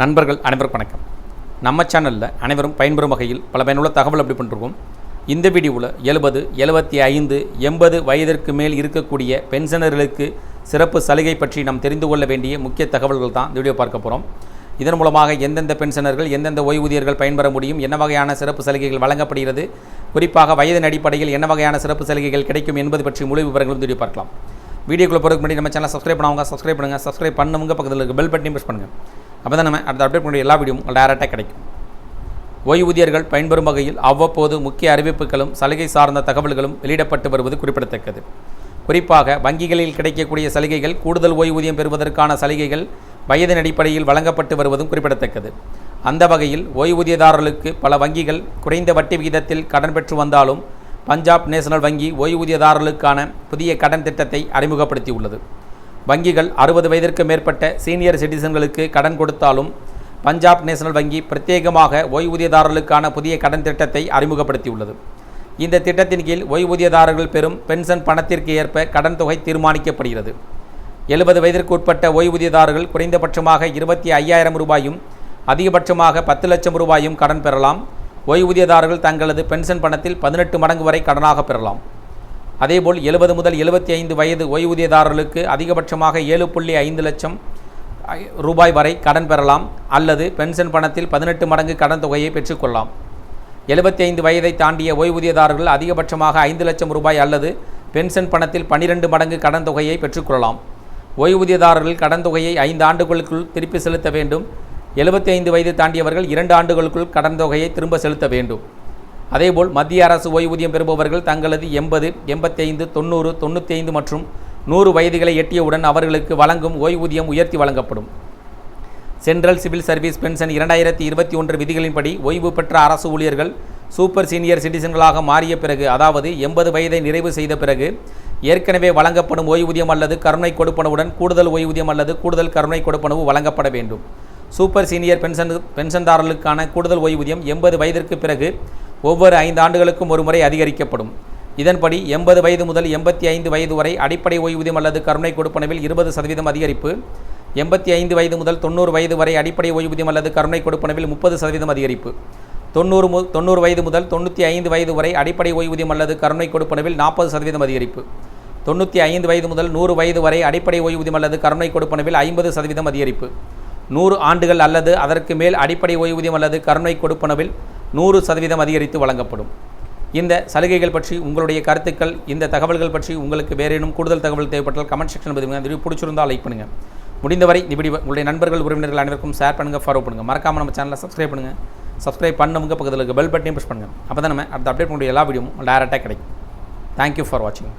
நண்பர்கள் அனைவருக்கும் வணக்கம். நம்ம சேனலில் அனைவரும் பயன்பெறும் வகையில் பல பயனுள்ள தகவல் அப்படி பண்ணிருக்கோம். இந்த வீடியோவில் எழுபது எழுபத்தி ஐந்து எண்பது வயதிற்கு மேல் இருக்கக்கூடிய பென்ஷனர்களுக்கு சிறப்பு சலுகை பற்றி நாம் தெரிந்து கொள்ள வேண்டிய முக்கிய தகவல்கள் தான் இந்த வீடியோ பார்க்க போகிறோம் இதன் மூலமாக எந்தெந்த பென்ஷனர்கள் எந்தெந்த ஓய்வூதியர்கள் பயன்பெற முடியும் என்ன வகையான சிறப்பு சலுகைகள் வழங்கப்படுகிறது குறிப்பாக வயதின் அடிப்படையில் என்ன வகையான சிறப்பு சலுகைகள் கிடைக்கும் என்பது பற்றி முழு விவரங்களும் வீடியோ பார்க்கலாம். வீடியோக்குள்ளே போகிறதுக்கு முன்னாடி நம்ம சேனல் சப்ஸ்கிரைப் பண்ணவங்க சப்ஸ்கிரைப் பண்ணுங்கள் சப்ஸ்கிரைப் பண்ணவங்க பக்கத்தில் இருக்க பெல் பட்டனையும் ப்ரெஸ் பண்ணுங்கள் அப்போ தான் நம்ம அடுத்த அப்டேட் பண்ணி எல்லா வீடியோவும் உங்களுக்கு டேரெக்டாக கிடைக்கும். ஓய்வூதியர்கள் பயன்பெறும் வகையில் அவ்வப்போது முக்கிய அறிவிப்புகளும் சலுகை சார்ந்த தகவல்களும் வெளியிடப்பட்டு வருவது குறிப்பிடத்தக்கது. குறிப்பாக வங்கிகளில் கிடைக்கக்கூடிய சலுகைகள் கூடுதல் ஓய்வூதியம் பெறுவதற்கான சலுகைகள் வயதின் அடிப்படையில் வழங்கப்பட்டு வருவதும் குறிப்பிடத்தக்கது. அந்த வகையில் ஓய்வூதியதாரர்களுக்கு பல வங்கிகள் குறைந்த வட்டி விகிதத்தில் கடன் பெற்று வந்தாலும் பஞ்சாப் நேஷனல் வங்கி ஓய்வூதியதாரர்களுக்கான புதிய கடன் திட்டத்தை அறிமுகப்படுத்தியுள்ளது. வங்கிகள் அறுபது வயதிற்கு மேற்பட்ட சீனியர் சிட்டிசன்களுக்கு கடன் கொடுத்தாலும் பஞ்சாப் நேஷனல் வங்கி பிரத்யேகமாக ஓய்வூதியதாரர்களுக்கான புதிய கடன் திட்டத்தை அறிமுகப்படுத்தியுள்ளது. இந்த திட்டத்தின் கீழ் ஓய்வூதியதாரர்கள் பெறும் பென்ஷன் பணத்திற்கு ஏற்ப கடன் தொகை தீர்மானிக்கப்படுகிறது. எழுபது வயதிற்கு உட்பட்ட ஓய்வூதியதாரர்கள் குறைந்தபட்சமாக இருபத்தி ஐயாயிரம் ரூபாயும் அதிகபட்சமாக பத்து லட்சம் ரூபாயும் கடன் பெறலாம். ஓய்வூதியதாரர்கள் தங்களது பென்ஷன் பணத்தில் பதினெட்டு மடங்கு வரை கடனாக பெறலாம். அதேபோல் எழுபது முதல் எழுபத்தி ஐந்து வயது ஓய்வூதியதாரர்களுக்கு அதிகபட்சமாக ஏழு புள்ளி ஐந்து லட்சம் ரூபாய் வரை கடன் பெறலாம் அல்லது பென்ஷன் பணத்தில் பதினெட்டு மடங்கு கடன் தொகையை பெற்றுக்கொள்ளலாம். எழுபத்தி ஐந்து வயதை தாண்டிய ஓய்வூதியதாரர்கள் அதிகபட்சமாக ஐந்து லட்சம் ரூபாய் அல்லது பென்ஷன் பணத்தில் பன்னிரெண்டு மடங்கு கடன் தொகையை பெற்றுக்கொள்ளலாம். ஓய்வூதியதாரர்கள் கடன் தொகையை ஐந்து ஆண்டுகளுக்குள் திருப்பி செலுத்த வேண்டும். எழுபத்தி ஐந்து வயது தாண்டியவர்கள் இரண்டு ஆண்டுகளுக்குள் கடன் தொகையை திரும்ப செலுத்த வேண்டும். அதேபோல் மத்திய அரசு ஓய்வூதியம் பெறுபவர்கள் தங்களது எண்பது எண்பத்தைந்து தொண்ணூறு தொண்ணூற்றி ஐந்து மற்றும் நூறு வயதுகளை எட்டியவுடன் அவர்களுக்கு வழங்கும் ஓய்வூதியம் உயர்த்தி வழங்கப்படும். சென்ட்ரல் சிவில் சர்வீஸ் பென்ஷன் இரண்டாயிரத்தி இருபத்தி ஒன்று விதிகளின்படி ஓய்வு பெற்ற அரசு ஊழியர்கள் சூப்பர் சீனியர் சிட்டிசன்களாக மாறிய பிறகு அதாவது எண்பது வயதை நிறைவு செய்த பிறகு ஏற்கனவே வழங்கப்படும் ஓய்வூதியம் அல்லது கருணை கொடுப்பனவுடன் கூடுதல் ஓய்வூதியம் அல்லது கூடுதல் கருணை கொடுப்பனவு வழங்கப்பட வேண்டும். சூப்பர் சீனியர் பென்ஷன் பென்ஷன்தாரர்களுக்கான கூடுதல் ஓய்வூதியம் எண்பது வயதிற்கு பிறகு ஒவ்வொரு ஐந்து ஆண்டுகளுக்கும் ஒருமுறை அதிகரிக்கப்படும். இதன்படி எண்பது வயது முதல் எண்பத்தி ஐந்து வயது வரை அடிப்படை ஓய்வூதியம் அல்லது கருணை கொடுப்பனவில் இருபது சதவீதம் அதிகரிப்பு. எண்பத்தி ஐந்து வயது முதல் தொண்ணூறு வயது வரை அடிப்படை ஓய்வூதியம் அல்லது கருணை கொடுப்பனவில் முப்பது சதவீதம் அதிகரிப்பு. தொண்ணூறு மு தொண்ணூறு வயது முதல் தொண்ணூற்றி ஐந்து வயது வரை அடிப்படை ஓய்வூதியம் அல்லது கருணை கொடுப்பனவில் நாற்பது சதவீதம் அதிகரிப்பு. தொண்ணூற்றி ஐந்து வயது முதல் நூறு வயது வரை அடிப்படை ஓய்வூதியம் அல்லது கருணை கொடுப்பனவில் ஐம்பது சதவீதம் அதிகரிப்பு. நூறு ஆண்டுகள் அல்லது அதற்கு மேல் அடிப்படை ஓய்வூதியம் அல்லது கருணை கொடுப்பனவில் நூறு சதவீதம் அதிகரித்து வழங்கப்படும். இந்த சலுகைகள் பற்றி உங்களுடைய கருத்துக்கள் இந்த தகவல்கள் பற்றி உங்களுக்கு வேறேனும் கூடுதல் தகவல் தேவைப்பட்டால் கமெண்ட் செக்ஷன் பதிவுங்க இந்த பிடிச்சிருந்தால் லைக் பண்ணுங்கள் முடிந்தவரை இப்படி உங்களுடைய நண்பர்கள் உறவினர்கள் அனைவருக்கும் ஷேர் பண்ணுங்கள் ஃபாலோ பண்ணுங்கள் மறக்காமல் நம்ம சேனலை சப்ஸ்கிரைப் பண்ணுங்கள் சப்ஸ்கிரைப் பண்ணவங்க பக்கத்தில் இருக்க பெல் பட்டனையும் ப்ரெஸ் பண்ணுங்கள் அப்போ தான் நம்ம அடுத்த அப்டேட் பண்ணுற எல்லா வீடியோவும் டேரெக்டாக கிடைக்கும். தேங்க்யூ ஃபார் வாட்சிங்